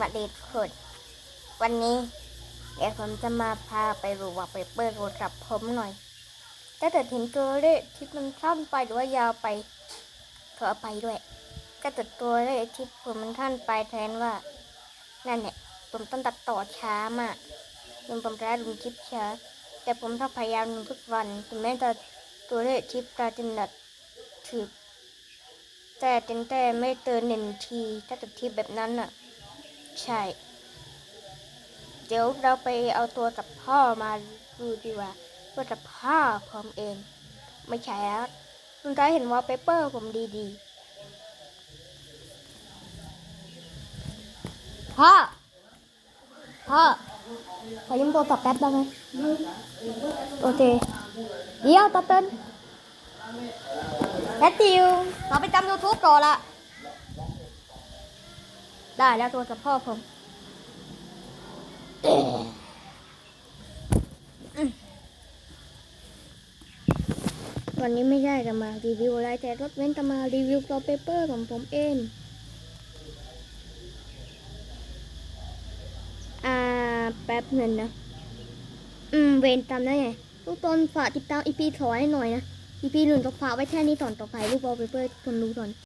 วัสดีทุกคนวันนี้ เดี๋ยวผมจะมาพาไปรูว่าไปเปิดโทรศัพท์ผมหน่อย ถ้าเกิดเห็นตัวเลขที่มันสั้นไปหรือว่ายาวไปขออภัยด้วยถ้าเกิดตัวเลขที่ผมมันสั้นไปแทนว่า นั่นแหละผมต้องตัดต่อช้ามากจนผมจะลงคลิปช้าแต่ผมต้องพยายามลงทุกวันถึงแม้จะตัวเลขคลิปลายเป็นแบบถือแต่เต็นแต่ไม่เตือนหนึ่งทีถ้าเกิดทีแบบนั้นน่ะ ใช่ เดี๋ยวเราไปเอาตัวกับพ่อมาดูดีกว่าตัวกับพ่อผมเอง ไม่ใช่แล้วคุณได้เห็นว่าเปเปอร์ผมดีๆ พ่อ พ่อ ขอยืมตัวตับแป๊บได้ไหมโอเค เดี๋ยวตับเต้นแพทติวเราไปจำยูทูบต่อละ ได้แล้วตัวกับพ่อผมวันนี้ไม่ได้จะมารีวิวอะไรแต่รถเว้นจะมารีวิวตัวเปเปอร์ของผมเองอ่าแป๊บหนึ่งนะ อืม เวนจำได้ไงทุกตนฝากติดตามอีพีถอยหน่อยนะอีพีหนึ่งต้องฝากไว้แค่นี้ตอนต่อไปรูปวอลเปเปอร์คนรู้ตอน